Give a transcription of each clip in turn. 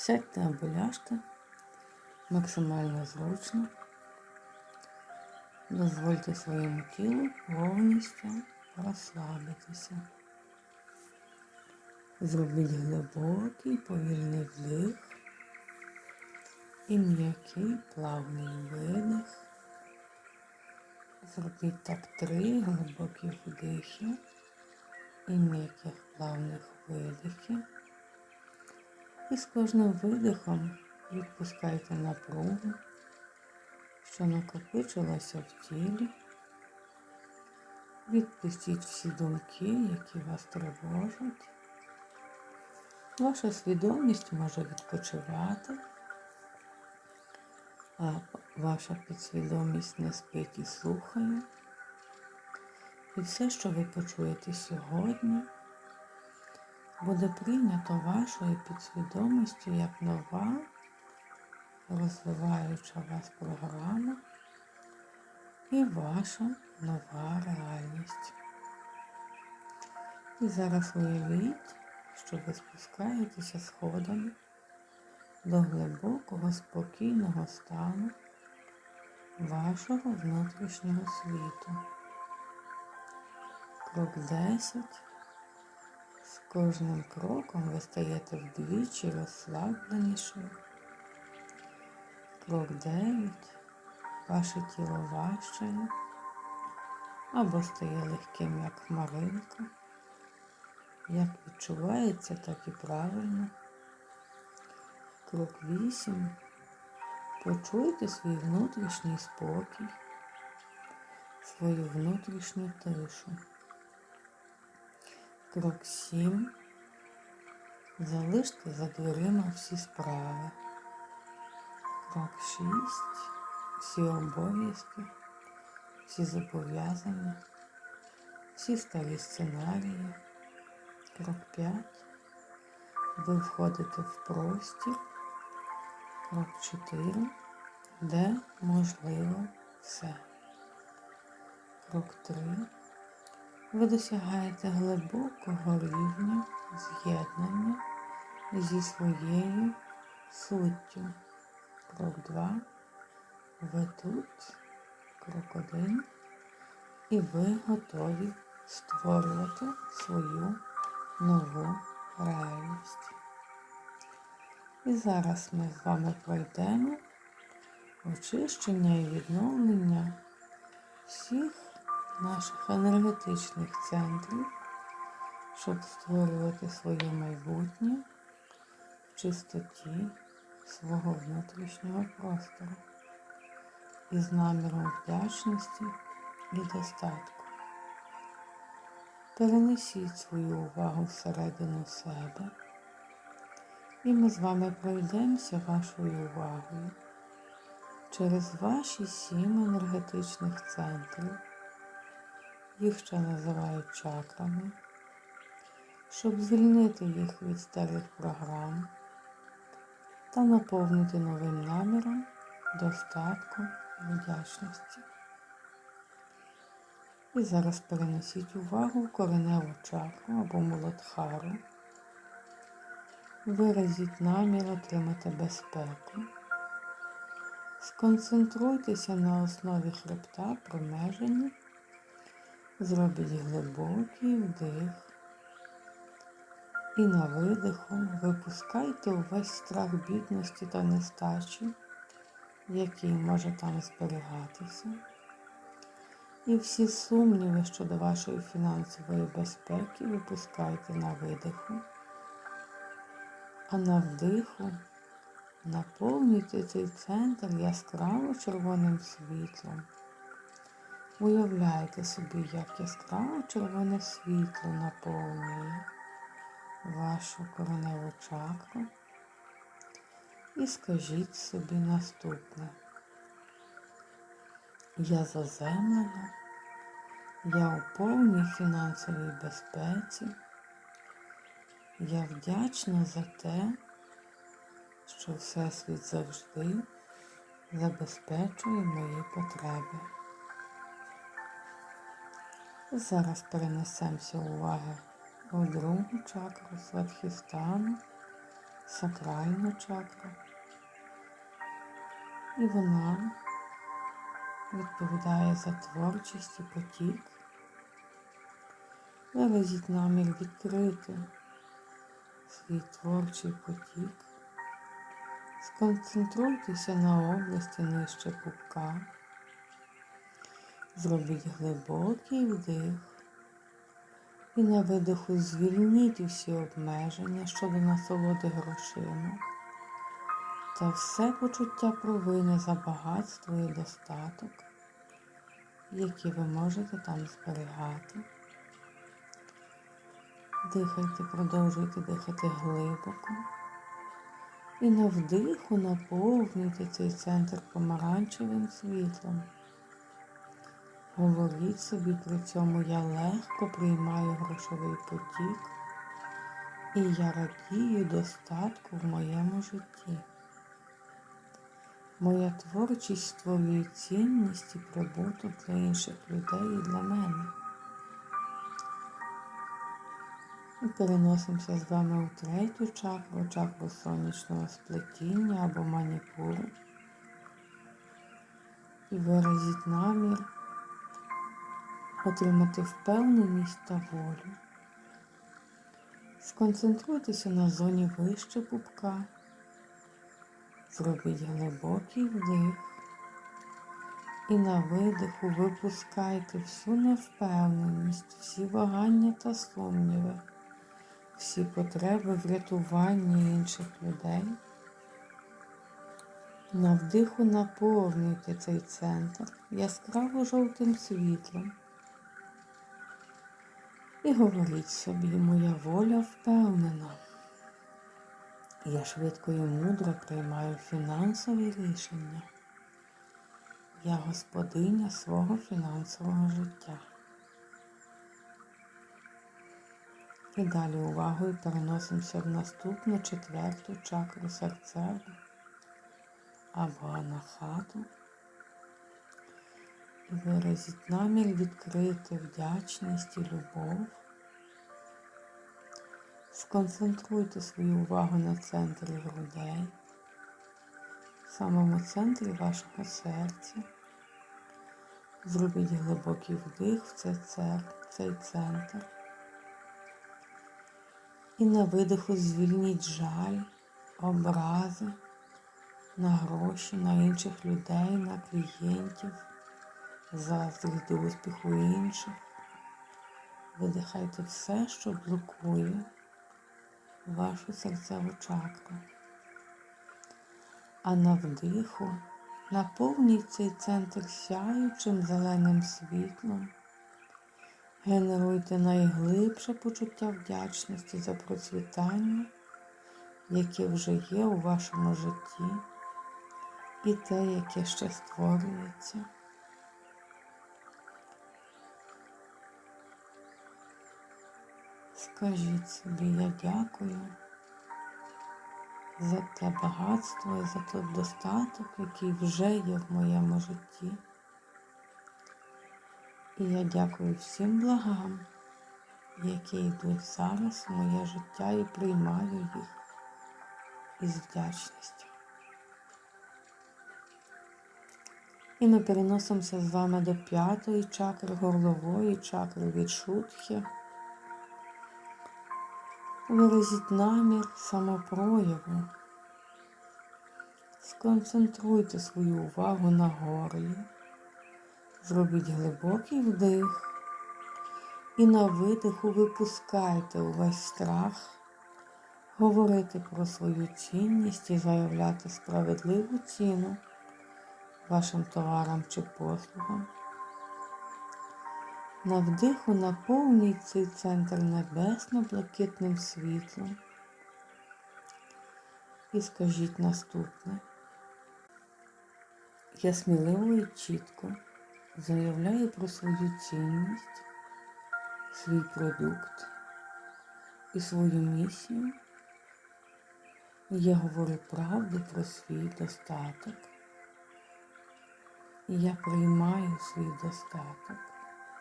Сядьте або ляжте максимально зручно. Дозвольте своєму тілу повністю розслабитися. Зробіть глибокий повільний вдих і м'який плавний видих. Зробіть так три глибокі вдихи і м'яких плавних видихів. І з кожним видихом відпускайте напругу, що накопичилася в тілі. Відпустіть всі думки, які вас тривожать. Ваша свідомість може відпочивати, а ваша підсвідомість не спить і слухає. І все, що ви почуєте сьогодні, буде прийнято вашою підсвідомістю як нова, розвиваюча вас програма і ваша нова реальність. І зараз уявіть, що ви спускаєтеся сходами до глибокого спокійного стану вашого внутрішнього світу. Крок 10. З кожним кроком ви стаєте вдвічі розслабленішою. Крок 9. Ваше тіло важчає або стає легким, як хмаринка. Як відчувається, так і правильно. Крок 8. Почуйте свій внутрішній спокій, свою внутрішню тишу. Крок 7. Залиште за дверима всі справи. Крок 6. Всі обов'язки, всі зобов'язання, всі старі сценарії. Крок 5. Ви входите в простір. Крок 4. Де можливо все. Крок 3. Ви досягаєте глибокого рівня з'єднання зі своєю суттю. Крок 2. Ви тут. Крок 1. І ви готові створювати свою нову реальність. І зараз ми з вами пройдемо очищення і відновлення всіх наших енергетичних центрів, щоб створювати своє майбутнє в чистоті свого внутрішнього простору із наміром вдячності і достатку. Перенесіть свою увагу всередину себе, і ми з вами пройдемося вашою увагою через ваші сім енергетичних центрів, їх ще називають чакрами, щоб звільнити їх від старих програм та наповнити новим наміром достатку і вдячності. І зараз перенесіть увагу в кореневу чакру або молотхару. Виразіть намір отримати безпеку. Сконцентруйтеся на основі хребта промежені. Зробіть глибокий вдих. І на видиху випускайте увесь страх бідності та нестачі, який може там зберігатися і всі сумніви щодо вашої фінансової безпеки випускайте на видиху, а на вдиху наповнюйте цей центр яскраво червоним світлом. Уявляйте собі, як яскраво червоне світло наповнює вашу кореневу чакру. І скажіть собі наступне. Я заземлена, я у повній фінансовій безпеці. Я вдячна за те, що Всесвіт завжди забезпечує мої потреби. Зараз перенесемося уваги у другу чакру Сватхістану, сакральна чакра. І вона відповідає за творчість і потік. Виразіть намір відкрити свій творчий потік. Сконцентруйтеся на області нижче пупка. Зробіть глибокий вдих. І на видиху звільніть усі обмеження щодо насолоди грошима та все почуття провини за багатство і достаток, які ви можете там зберігати. Дихайте, продовжуйте дихати глибоко. І на вдиху наповнюйте цей центр помаранчевим світлом. Говоріть собі при цьому я легко приймаю грошовий потік і я радію достатку в моєму житті. Моя творчість створює цінність і прибуток для інших людей і для мене. Ми переносимося з вами у третю чакру, чакру сонячного сплетіння або маніпуру. І виразіть намір отримати впевненість та волю. Сконцентруйтеся на зоні вище пупка. Зробіть глибокий вдих. І на видиху випускайте всю невпевненість, всі вагання та сумніви, всі потреби врятування інших людей. На вдиху наповнюйте цей центр яскраво жовтим світлом. І говоріть собі, моя воля впевнена. Я швидко і мудро приймаю фінансові рішення. Я господиня свого фінансового життя. І далі увагою переносимося в наступну четверту чакру серцеву або анахату. Виразіть намір відкрити вдячність і любов. Сконцентруйте свою увагу на центрі грудей, в самому центрі вашого серця. Зробіть глибокий вдих в цей, цер, цей центр. І на видиху звільніть жаль, образи на гроші, на інших людей, на клієнтів, заздрість до успіху інших. Видихайте все, що блокує вашу серцеву чакру. А на вдиху наповніть цей центр сяючим зеленим світлом. Генеруйте найглибше почуття вдячності за процвітання, яке вже є у вашому житті, і те, яке ще створюється. Скажіть собі, я дякую за те багатство і за той достаток, який вже є в моєму житті. І я дякую всім благам, які йдуть зараз в моє життя і приймаю їх із вдячністю. І ми переносимося з вами до п'ятої чакри, горлової чакри від шутхи. Виразіть намір самопрояву. Сконцентруйте свою увагу на горлі. Зробіть глибокий вдих і на видиху випускайте увесь страх, говорити про свою цінність і заявляти справедливу ціну вашим товарам чи послугам. На вдиху наповніть цей центр небесно-блакитним світлом. І скажіть наступне. Я сміливо і чітко заявляю про свою цінність, свій продукт і свою місію. Я говорю правду про свій достаток. І я приймаю свій достаток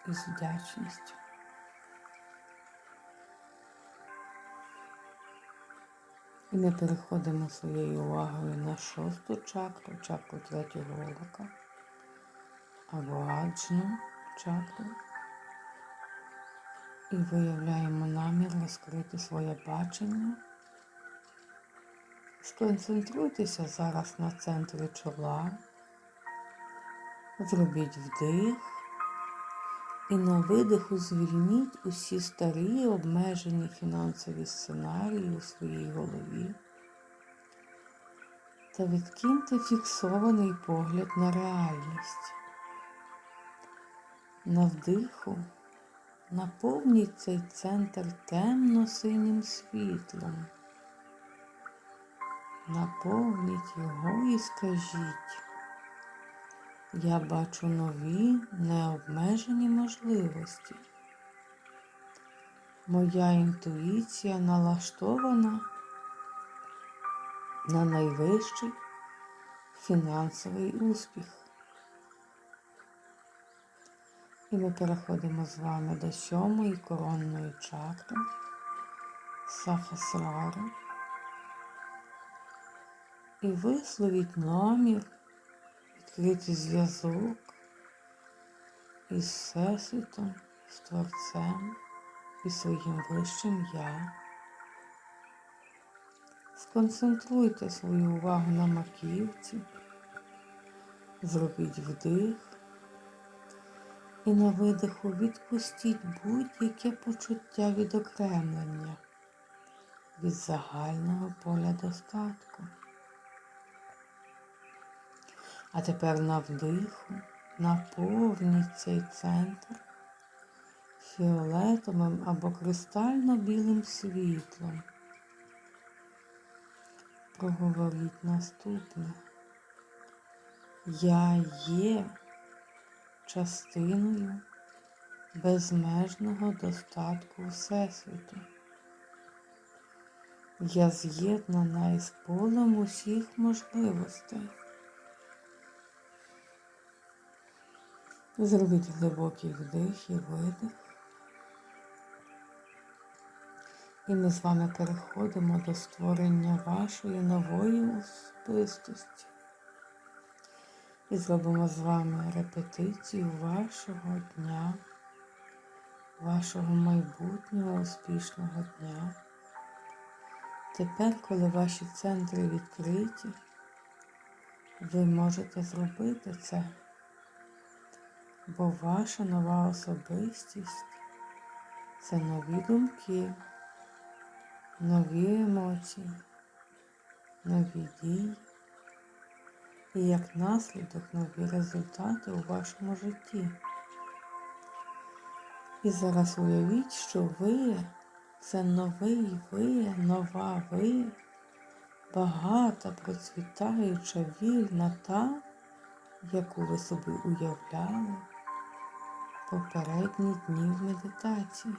із І ми переходимо своєю увагою на шосту чакру, чакру третього ока, або аджну чакру. І виявляємо намір розкрити своє бачення. Сконцентруйтеся зараз на центрі чола. Зробіть вдих і на видиху звільніть усі старі обмежені фінансові сценарії у своїй голові та відкиньте фіксований погляд на реальність. На вдиху наповніть цей центр темно-синім світлом. Наповніть його і скажіть. Я бачу нові необмежені можливості. Моя інтуїція налаштована на найвищий фінансовий успіх. І ми переходимо з вами до сьомої коронної чакри Сахасрари. І висловіть намір відкрити зв'язок із Всесвітом, з Творцем і своїм вищим Я. Сконцентруйте свою увагу на маківці, зробіть вдих і на видиху відпустіть будь-яке почуття відокремлення від загального поля достатку. А тепер на вдиху наповніть цей центр фіолетовим або кристально-білим світлом. Проговоріть наступне. Я є частиною безмежного достатку Всесвіту. Я з'єднана із полем усіх можливостей. Зробіть глибокий вдих і видих. І ми з вами переходимо до створення вашої нової особистості. І зробимо з вами репетицію вашого дня, вашого майбутнього успішного дня. Тепер, коли ваші центри відкриті, ви можете зробити це бо ваша нова особистість це нові думки, нові емоції, нові дії. І як наслідок нові результати у вашому житті. І зараз уявіть, що ви це новий ви, нова ви, багата, процвітаюча, вільна та, яку ви собі уявляли попередні дні в медитації.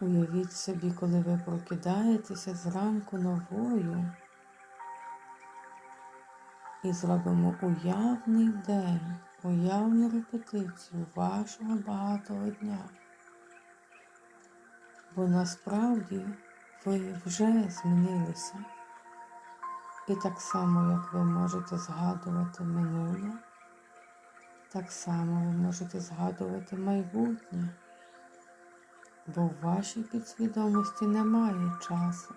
Уявіть собі, коли ви прокидаєтеся зранку новою і зробимо уявний день, уявну репетицію вашого багатого дня. Бо насправді ви вже змінилися. І так само, як ви можете згадувати минуле. Так само ви можете згадувати майбутнє, бо в вашій підсвідомості немає часу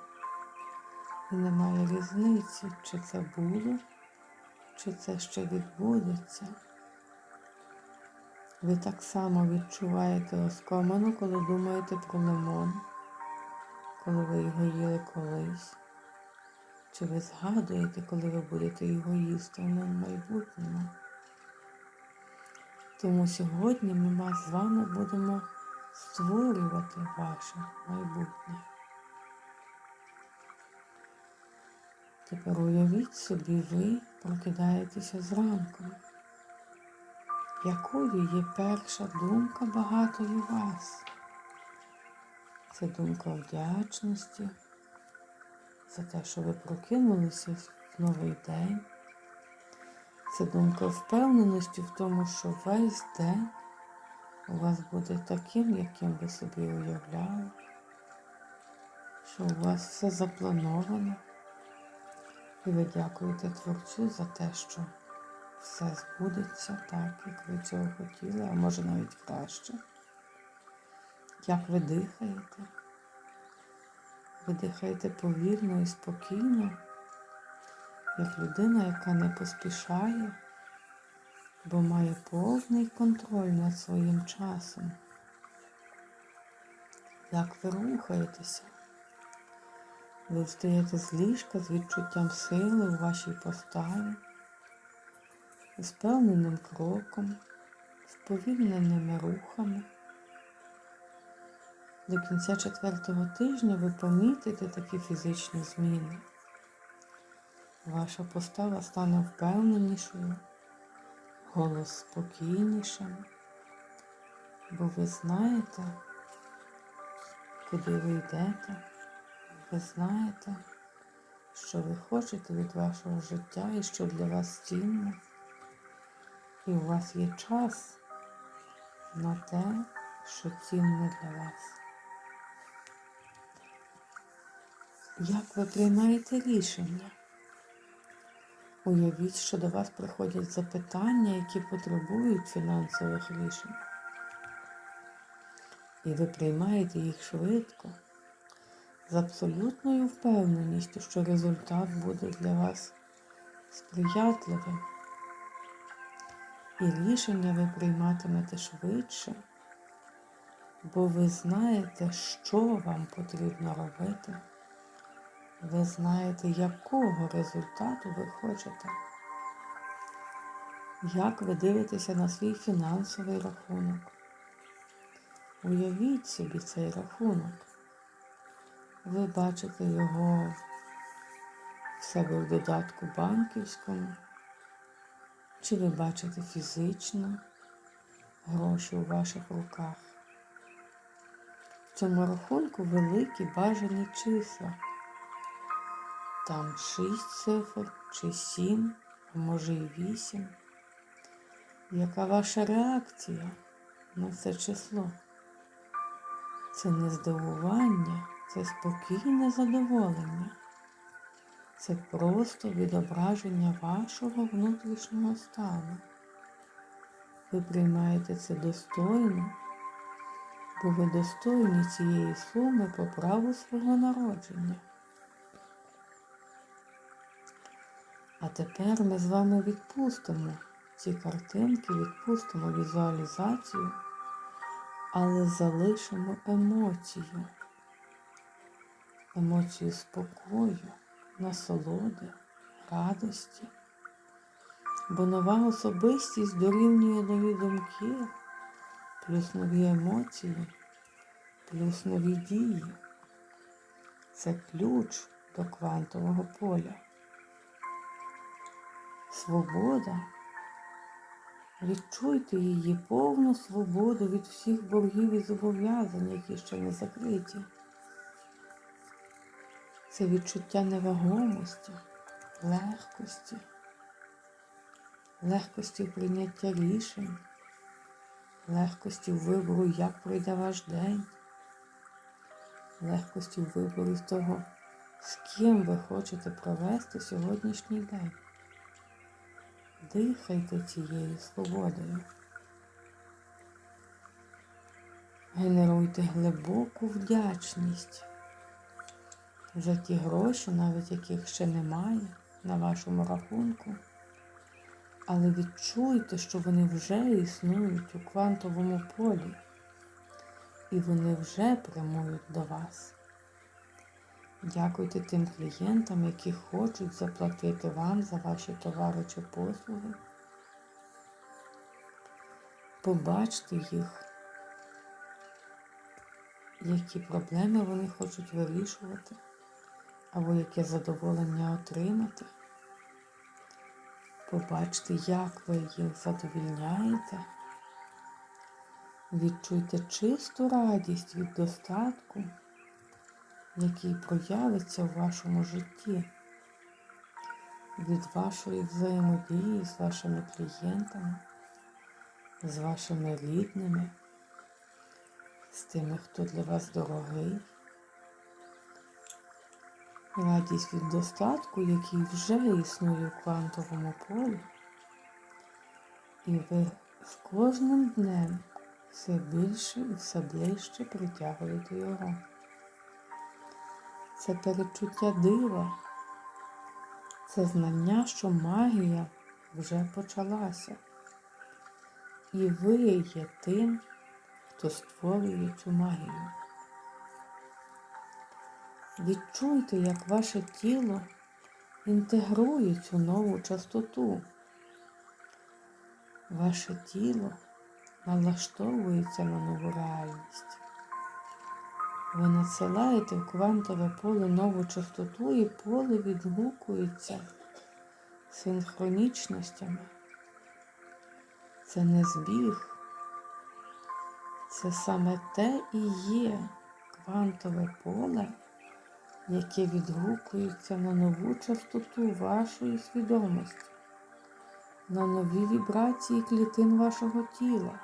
і немає різниці, чи це було, чи це ще відбудеться. Ви так само відчуваєте оскоману, коли думаєте про лимон, коли ви його їли колись. Чи ви згадуєте, коли ви будете його їсти в майбутньому? Тому сьогодні ми з вами будемо створювати ваше майбутнє. Тепер уявіть собі, ви прокидаєтеся зранку. Якою є перша думка багатої вас? Це думка вдячності за те, що ви прокинулися в новий день. Це думка впевненості в тому, що весь день у вас буде таким, яким ви собі уявляли. що у вас все заплановано. І ви дякуєте Творцю за те, що все збудеться так, як ви цього хотіли, а може навіть краще. Як ви дихаєте? Ви дихаєте повільно і спокійно, як людина, яка не поспішає, бо має повний контроль над своїм часом. Як ви рухаєтеся? Ви встаєте з ліжка з відчуттям сили у вашій поставі, з впевненим кроком, сповільненими рухами. До кінця четвертого тижня ви помітите такі фізичні зміни. Ваша постава стане впевненішою, голос спокійнішим, бо ви знаєте, куди ви йдете, ви знаєте, що ви хочете від вашого життя і що для вас цінне. І у вас є час на те, що цінне для вас. Як ви приймаєте рішення? Уявіть, що до вас приходять запитання, які потребують фінансових рішень. І ви приймаєте їх швидко, з абсолютною впевненістю, що результат буде для вас сприятливим. І рішення ви прийматимете швидше, бо ви знаєте, що вам потрібно робити. Ви знаєте, якого результату ви хочете. Як ви дивитеся на свій фінансовий рахунок? Уявіть собі цей рахунок. Ви бачите його в себе в додатку банківському, чи ви бачите фізично гроші у ваших руках. В цьому рахунку великі бажані числа. Там шість цифр чи сім, а може і вісім. Яка ваша реакція на це число? Це не здивування, це спокійне задоволення. Це просто відображення вашого внутрішнього стану. Ви приймаєте це достойно, бо ви достойні цієї суми по праву свого народження. А тепер ми з вами відпустимо ці картинки, відпустимо візуалізацію, але залишимо емоцію, емоцію спокою, насолоди, радості. Бо нова особистість дорівнює нові думки, плюс нові емоції, плюс нові дії. Це ключ до квантового поля. Свобода. Відчуйте її повну свободу від всіх боргів і зобов'язань, які ще не закриті. Це відчуття невагомості, легкості, легкості прийняття рішень, легкості вибору, як пройде ваш день, легкості вибору з того, з ким ви хочете провести сьогоднішній день. Дихайте цією свободою. Генеруйте глибоку вдячність за ті гроші, навіть яких ще немає на вашому рахунку. Але відчуйте, що вони вже існують у квантовому полі, і вони вже прямують до вас. Дякуйте тим клієнтам, які хочуть заплатити вам за ваші товари чи послуги. Побачте їх, які проблеми вони хочуть вирішувати, або яке задоволення отримати. Побачте, як ви їх задовільняєте. Відчуйте чисту радість від достатку який проявиться в вашому житті від вашої взаємодії з вашими клієнтами, з вашими рідними, з тими, хто для вас дорогий. радість від достатку, який вже існує в квантовому полі. І ви з кожним днем все більше і все ближче притягуєте його. Це перечуття дива, це знання, що магія вже почалася. І ви є тим, хто створює цю магію. Відчуйте, як ваше тіло інтегрує цю нову частоту. Ваше тіло налаштовується на нову реальність. Ви надсилаєте в квантове поле нову частоту і поле відгукується синхронічностями. Це не збіг. Це саме те і є квантове поле, яке відгукується на нову частоту вашої свідомості, на нові вібрації клітин вашого тіла.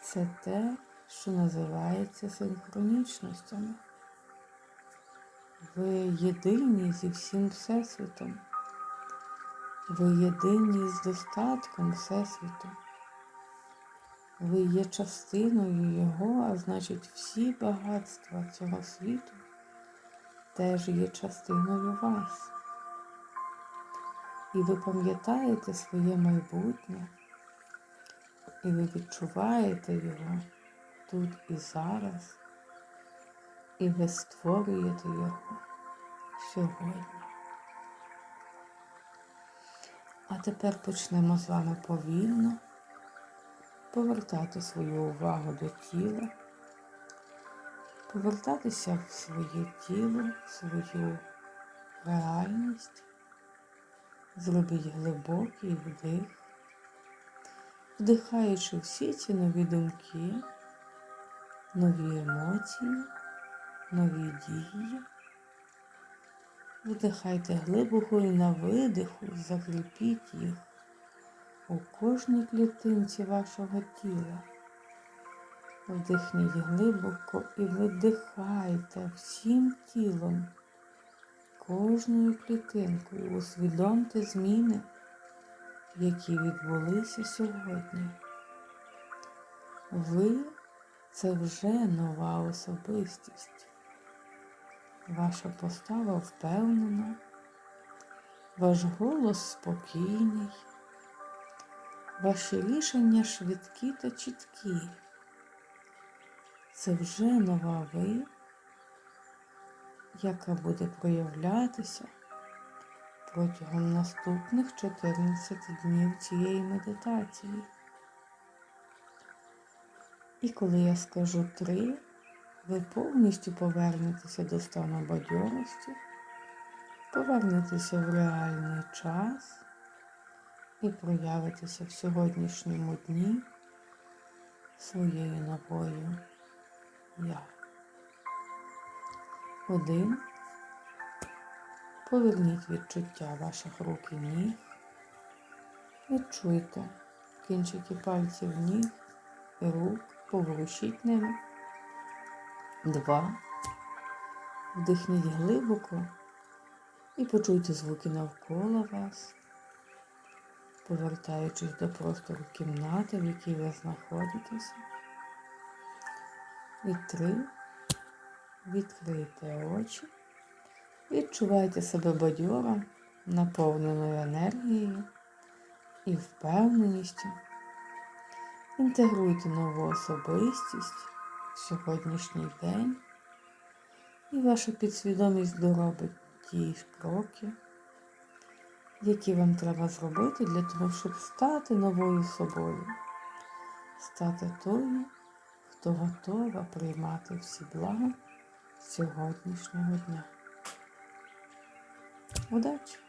Це те, що називається синхронічностями. Ви єдині зі всім Всесвітом. Ви єдині з достатком Всесвіту. Ви є частиною Його, а значить всі багатства цього світу теж є частиною вас. І ви пам'ятаєте своє майбутнє, і ви відчуваєте його тут і зараз, і ви створюєте його сьогодні. А тепер почнемо з вами повільно повертати свою увагу до тіла, повертатися в своє тіло, в свою реальність. Зробіть глибокий вдих, вдихаючи всі ці нові думки, нові емоції, нові дії. Вдихайте глибоко і на видиху закріпіть їх у кожній клітинці вашого тіла. Вдихніть глибоко і видихайте всім тілом, кожною клітинкою. Усвідомте зміни, які відбулися сьогодні. Ви це вже нова особистість. Ваша постава впевнена, ваш голос спокійний, ваші рішення швидкі та чіткі. Це вже нова ви, яка буде проявлятися протягом наступних 14 днів цієї медитації. І коли я скажу три, ви повністю повернетеся до стану бадьорості, повернетеся в реальний час і проявитеся в сьогоднішньому дні своєю новою я. Один. Поверніть відчуття ваших рук і ніг. Відчуйте кінчики пальців ніг і рук, поворушіть ними. Два. Вдихніть глибоко і почуйте звуки навколо вас, повертаючись до простору кімнати, в якій ви знаходитеся. І три. Відкрийте очі. Відчувайте себе бадьором, наповненою енергією і впевненістю. Інтегруйте нову особистість в сьогоднішній день, і ваша підсвідомість доробить ті кроки, які вам треба зробити для того, щоб стати новою собою, стати тою, хто готова приймати всі блага сьогоднішнього дня. Удачі!